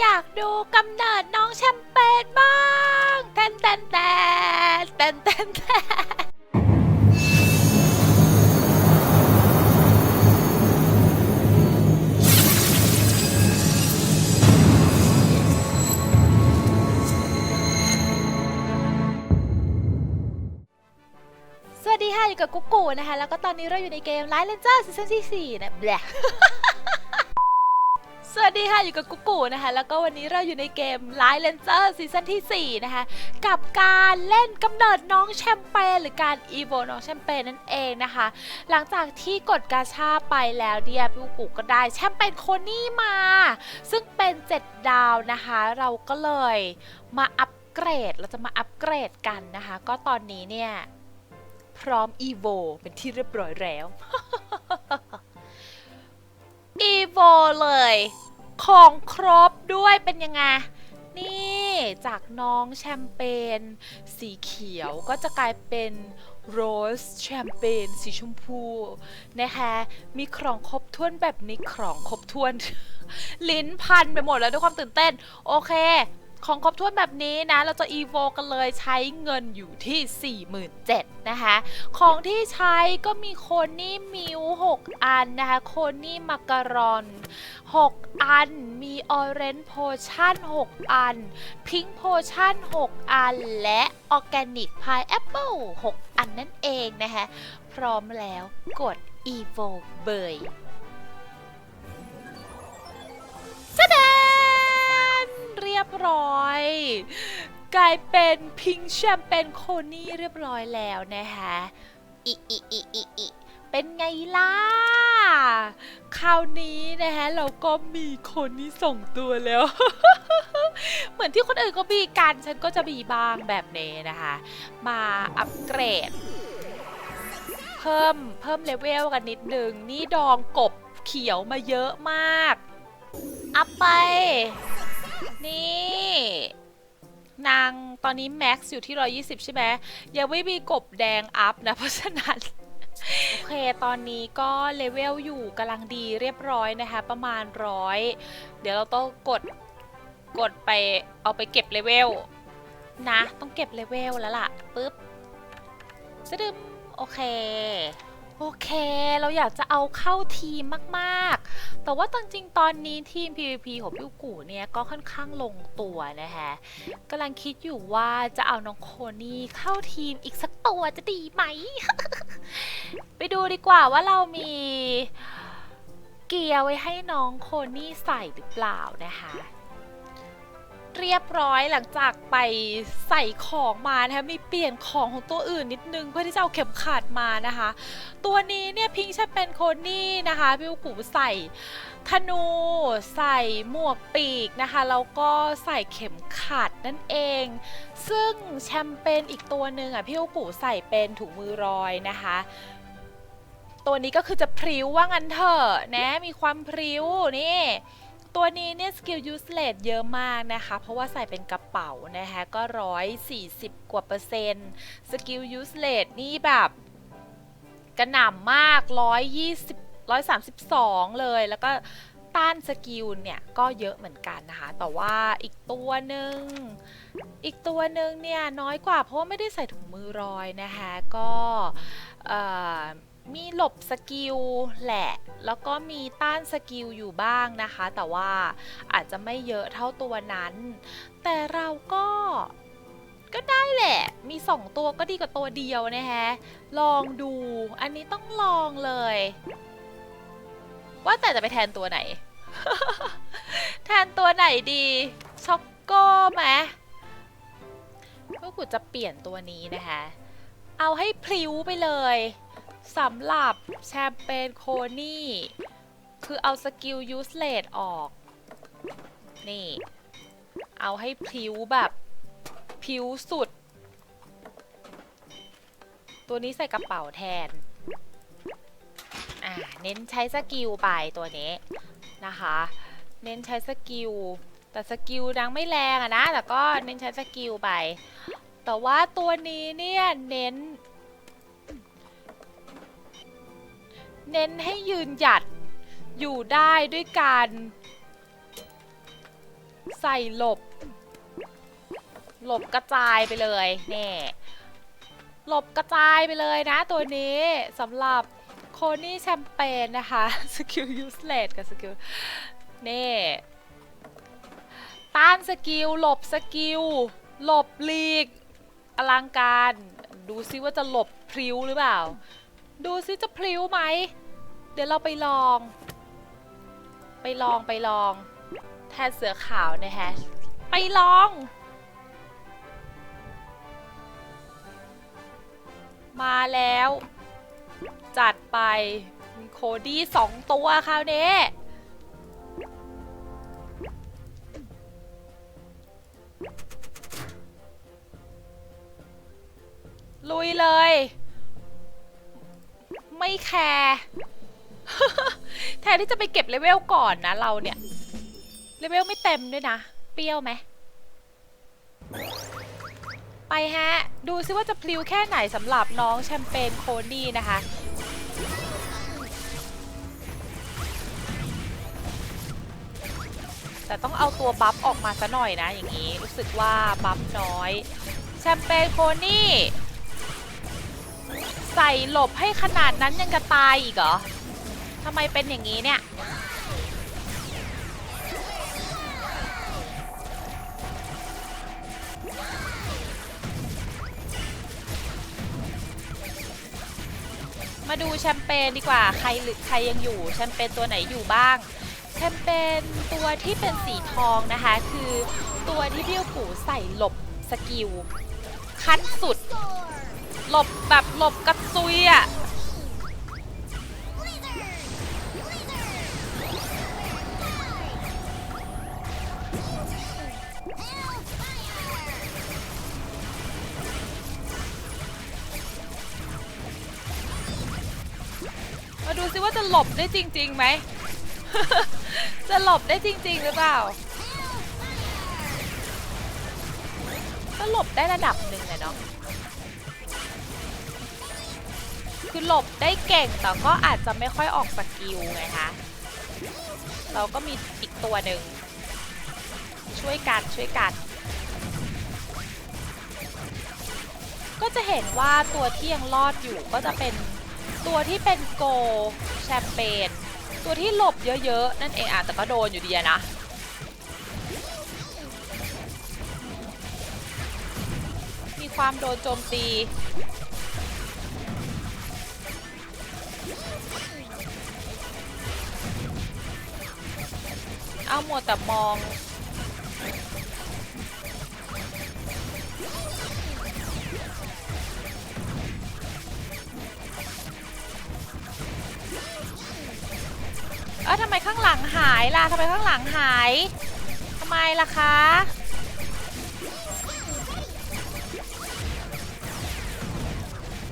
อยากดูกำเนิดน้องแชมเปญบ้างแตนแตนแตนแตนแตนแตนสวัสดีค่ะอยู่กับกุ๊กกูนะคะ แล้วก็ตอนนี้เราอยู่ในเกมไลท์เลนเจอร์ซีซั่นที่4นะแบล สวัสดีค่ะ อยู่กับกุ๊กกูนะคะ แล้วก็วันนี้เราอยู่ในเกมไลท์เลนเจอร์ซีซั่นที่ 4 นะคะ กับการเล่นกำเนิดน้องแชมเปญหรือการอีโวน้องแชมเปญนั่นเองนะคะ หลังจากที่กดกาชาไปแล้วเดียพี่กุ๊กกูก็ได้แชมเปญโคนี่มา ซึ่งเป็น 7 ดาวนะคะ เราก็เลยมาอัปเกรดเราจะมาอัปเกรดกันนะคะ ก็ตอนนี้เนี่ย พร้อม EVO เป็นที่เรียบร้อยแล้ว ดีโวเลย ของครบด้วยเป็นยังไง นี่จากน้องแชมเปญสีเขียวก็จะกลายเป็นโรสแชมเปญสีชมพูนะคะ มีของครบถ้วนแบบนี้ของครบถ้วน ลิ้นพันไปหมดแล้วด้วยความตื่นเต้น โอเค ของครบถ้วนแบบนี้นะ เราจะ EVO กันเลยใช้เงินอยู่ที่ 47,000นะคะ ของที่ใช้ก็มีโคนี่มิว 6 อันนะคะ โคนี่มักการอน 6 อัน มีออเรนจ์โพชั่น 6 อัน พิงค์โพชั่น 6 อัน และออร์แกนิกพายแอปเปิล6อันนั่นเองนะคะ พร้อมแล้วกด EVO เบย์ ยบร้อย กลายเป็นพิงแชมเปญโคนี่เรียบร้อยแล้วนะคะอีอีอีอีอีเป็นไงล่ะ คราวนี้นะคะเราก็มีโคนนี้ส่งตัวแล้ว เหมือนที่คนอื่นก็มีกัน ฉันก็จะมีบ้างแบบนี้นะคะ มาอัปเกรด เพิ่มเพิ่มเลเวลกันนิดนึง นี่ดองกบเขียวมาเยอะมาก อัพไป นี่ นางตอนนี้แม็กซ์อยู่ที่ 120 ใช่ไหมยังไม่มีกบแดงอัพนะ เพราะฉะนั้น โอเค ตอนนี้ก็เลเวลอยู่กำลังดีเรียบร้อยนะคะ ประมาณร้อยเดี๋ยวเราต้องกดกดไปเอาไปเก็บเลเวลนะ ต้องเก็บเลเวลแล้วล่ะ ปึ๊บสะดึมโอเค โอเค เราอยากจะเอาเข้าทีมมากๆ แต่ว่าตอนจริงตอนนี้ทีม PVP ของพี่กูเนี่ยก็ค่อนข้างลงตัวนะคะกำลังคิดอยู่ว่าจะเอาน้องโคนี่เข้าทีมอีกสักตัวจะดีไหม ไปดูดีกว่าว่าเรามีเกียร์ไว้ให้น้องโคนี่ใส่หรือเปล่านะคะ เรียบร้อยหลังจากไปใส่ของมานะคะมีเปลี่ยนของของตัวอื่นนิดนึงเพื่อที่จะเอาเข็มขัดมานะคะ ตัวนี้เนี่ยพิงค์จะเป็นโคนี่นะคะพี่อุกูใส่ธนูใส่หมวกปีกนะคะแล้วก็ใส่เข็มขัดนั่นเอง ซึ่งแชมเปญอีกตัวหนึ่งอะพี่อุกูใส่เป็นถุงมือรอยนะคะตัวนี้ก็คือจะพริ้วว่างั้นเถอะนะมีความพริ้วนี่ ตัวนี้เนี่ยสกิลยูสเลตเยอะมากนะคะ เพราะว่าใส่เป็นกระเป๋านะคะก็ร้อยสี่สิบกว่าเปอร์เซ็นต์สกิลยูสเลตนี่แบบกระหน่ำมากร้อยยี่สิบร้อยสามสิบสองเลยแล้วก็ต้านสกิลเนี่ยก็เยอะเหมือนกันนะคะ แต่ว่าอีกตัวหนึ่งอีกตัวหนึ่งเนี่ยน้อยกว่าเพราะว่าไม่ได้ใส่ถุงมือรอยนะคะก็เอ่อ มีหลบสกิลแหละ แล้วก็มีต้านสกิลอยู่บ้างนะคะ แต่ว่าอาจจะไม่เยอะเท่าตัวนั้น แต่เราก็ก็ได้แหละ มี 2 ตัวก็ดีกว่าตัวเดียวนะฮะ ลองดู อันนี้ต้องลองเลย ว่าแต่จะไปแทนตัวไหน แทนตัวไหนดี ช็อกโก้ไหมก็กูจะเปลี่ยนตัวนี้นะคะ เอาให้พลิ้วไปเลย สำหรับแชมเปญโคนี่ คือเอาสกิลยูสเลดออก นี่ เอาให้พิวแบบพิวสุด ตัวนี้ใส่กระเป๋าแทน อ่า เน้นใช้สกิลไปตัวนี้นะคะ เน้นใช้สกิล แต่สกิลดังไม่แรงอะนะ แต่ก็เน้นใช้สกิลไป แต่ว่าตัวนี้เนี่ยเน้น เน้นให้ยืนหยัดอยู่ได้ด้วยการใส่หลบ หลบกระจายไปเลยแน่หลบกระจายไปเลยนะตัวนี้สำหรับโคนี่แชมเปญนะคะสกิลยูสเลดกับสกิลเนี่ต้านสกิลหลบสกิลหลบลีกอลังการ ดูซิว่าจะหลบพริ้วหรือเปล่า ดูซิจะพริ้วไหม เดี๋ยวเราไปลอง ไปลองไปลอง แทนเสือขาวนะฮะ ไปลอง มาแล้ว จัดไปโคดี้สองตัวคราวนี้ลุยเลย ไม่แคร์แทนที่จะไปเก็บเลเวลก่อนนะเราเนี่ย เลเวลไม่เต็มด้วยนะ เปรี้ยวไหม ไปฮะ ดูซิว่าจะพลิ้วแค่ไหนสำหรับน้องแชมเปญโคนี่นะคะ แต่ต้องเอาตัวบัฟออกมาซะหน่อยนะอย่างนี้ รู้สึกว่าบัฟน้อย แชมเปญโคนี่ ใส่หลบให้ขนาดนั้นยังจะตายอีกเหรอทำไมเป็นอย่างนี้เนี่ย มาดูแชมเปญดีกว่าใครหรือใครยังอยู่ แชมเปญตัวไหนอยู่บ้าง แชมเปญตัวที่เป็นสีทองนะคะ คือตัวที่พี่ปู่ใส่หลบสกิลขั้นสุด หลบแบบหลบกระซุยอะมาดูซิว่าจะหลบได้จริงๆไหม จะหลบได้จริง ๆ หรือเปล่าก็หลบได้ระดับหนึ่งเลยเนาะ คือหลบได้เก่งแต่ก็อาจจะไม่ค่อยออกสกิลไงคะเราก็มีอีกตัวหนึ่งช่วยกันช่วยกัน ก็จะเห็นว่าตัวที่ยังรอดอยู่ก็จะเป็นตัวที่เป็นโกแชมเปญตัวที่หลบเยอะๆ นั่นเองอะแต่ก็โดนอยู่ดีนะมีความโดนโจมตี เอาหมดแต่มอง เออทำไมข้างหลังหายล่ะทำไมข้างหลังหายทำไมล่ะคะ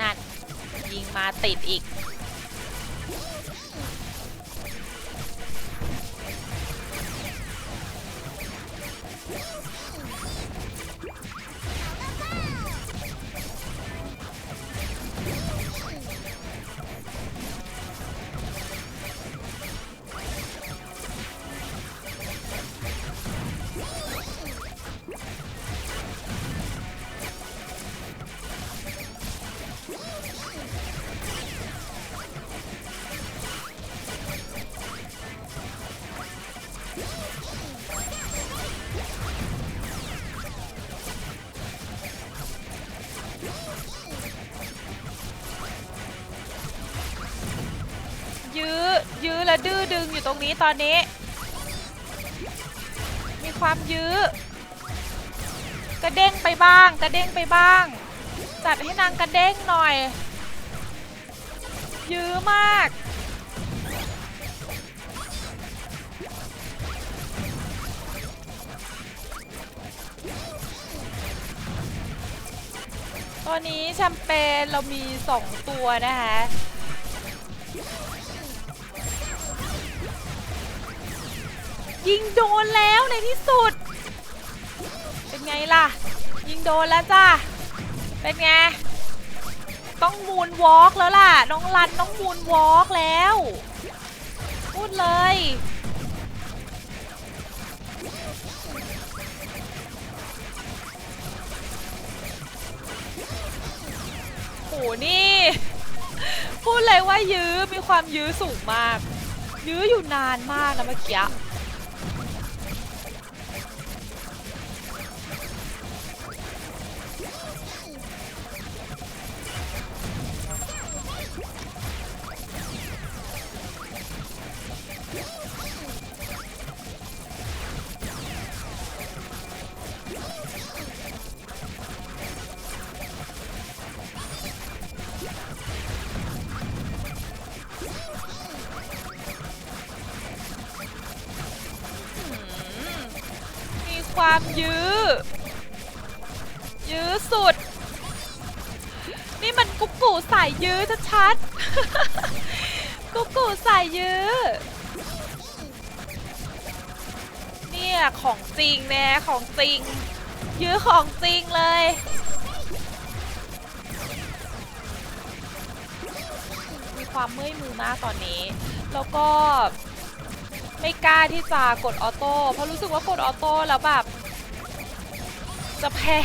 นั่นยิงมาติดอีก ยื้อ ยื้อและดื้อดึงอยู่ตรงนี้ตอนนี้ มีความยื้อ กระเด้งไปบ้าง กระเด้งไปบ้าง จัดให้นางกระเด้งหน่อย ยื้อมาก ตอนนี้แชมเปญเรามี 2 ตัวนะคะ ยิงโดนแล้วในที่สุด เป็นไงล่ะ ยิงโดนแล้วจ้าเป็นไง ต้องมูนวอล์กแล้วล่ะ น้องรันต้องมูนวอล์กแล้ว พูดเลย โห นี่ พูดเลยว่ายื้อมีความยื้อสูงมาก ยื้ออยู่นานมากนะเมื่อกี้ามยื้อ ยื้อสุด นี่มันกุ๊กกูใสายยื้อชัดๆ กุ๊กกูใสายยื้อ เนี่ยของจริงแน่ของจริง ยื้อของจริงเลยมีความเมื่อยมือมากตอนนี้ แล้วก็ ไม่กล้าที่จะกดออโต้เพราะรู้สึกว่ากดออโต้แล้วแบบ จะแพ้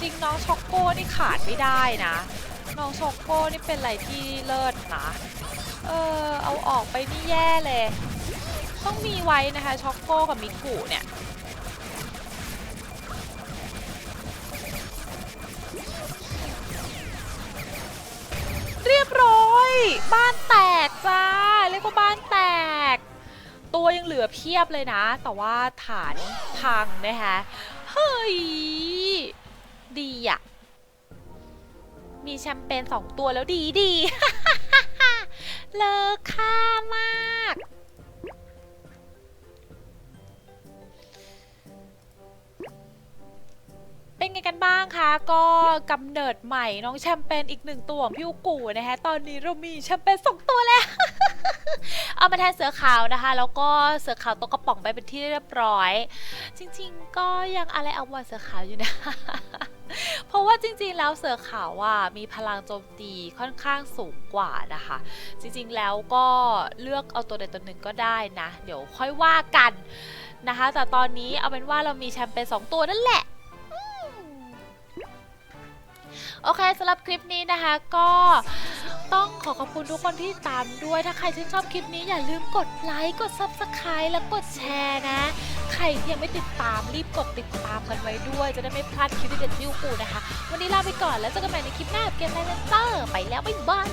จริงน้องช็อกโก้นี่ขาดไม่ได้นะ น้องช็อกโก้นี่เป็นอะไรที่เลิศนะเออเอาออกไปนี่แย่เลย ต้องมีไว้นะคะช็อกโก้กับมิกุเนี่ย บ้านแตกจ้า เรียกว่าบ้านแตก ตัวยังเหลือเพียบเลยนะ แต่ว่าฐานพังนะคะเฮ้ย ดีอะมีแชมเปญสองตัวแล้วดีดี เลิกค่ามาก กันบ้างคะก็กำเนิดใหม่น้องแชมเปญอีกหนึ่งตัวของพี่อุกูนะคะตอนนี้เรามีแชมเปญสองตัวแล้ว เอามาแทนเสือขาวนะคะ แล้วก็เสือขาวตกกระป๋องไปเป็นที่เรียบร้อย จริง ๆ ก็ยังอะไรเอาวันเสือขาวอยู่นะเพราะว่าจริงๆ แล้วเสือขาวอะมีพลังโจมตีค่อนข้างสูงกว่านะคะ จริงๆ แล้วก็เลือกเอาตัวใดตัวหนึ่งก็ได้นะ เดี๋ยวค่อยว่ากันนะคะ แต่ตอนนี้เอาเป็นว่าเรามีแชมเปญสองตัวนั่นแหละ โอเคสำหรับคลิปนี้นะคะก็ต้องขอขอบคุณทุกคนที่ตามด้วย ถ้าใครชื่นชอบคลิปนี้อย่าลืมกดไลค์ กด Subscribe และกดแชร์นะ ใครที่ยังไม่ติดตามรีบกดติดตามกันไว้ด้วย จะได้ไม่พลาดคลิปเด็ดๆที่กูนะคะ วันนี้ลาไปก่อนแล้วเจอกันใหม่ในคลิปหน้าเกมไลน์เตอร์ ไปแล้วบ๊ายบาย